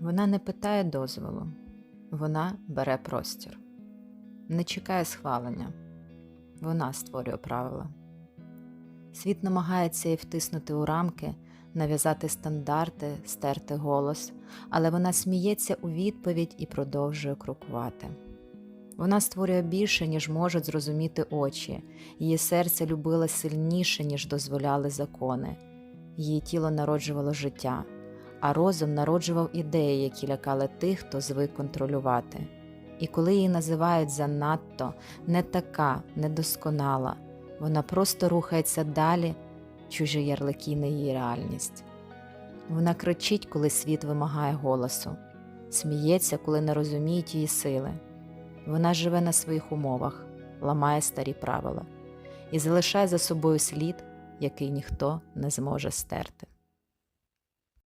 Вона не питає дозволу, вона бере простір, не чекає схвалення, вона створює правила. Світ намагається її втиснути у рамки, нав'язати стандарти, стерти голос, але вона сміється у відповідь і продовжує крокувати. Вона створює більше, ніж можуть зрозуміти очі, її серце любило сильніше, ніж дозволяли закони, її тіло народжувало життя, а розум народжував ідеї, які лякали тих, хто звик контролювати. І коли її називають занадто, не така, недосконала, вона просто рухається далі, чужі ярлики не її реальність. Вона кричить, коли світ вимагає голосу, сміється, коли не розуміють її сили. Вона живе на своїх умовах, ламає старі правила і залишає за собою слід, який ніхто не зможе стерти.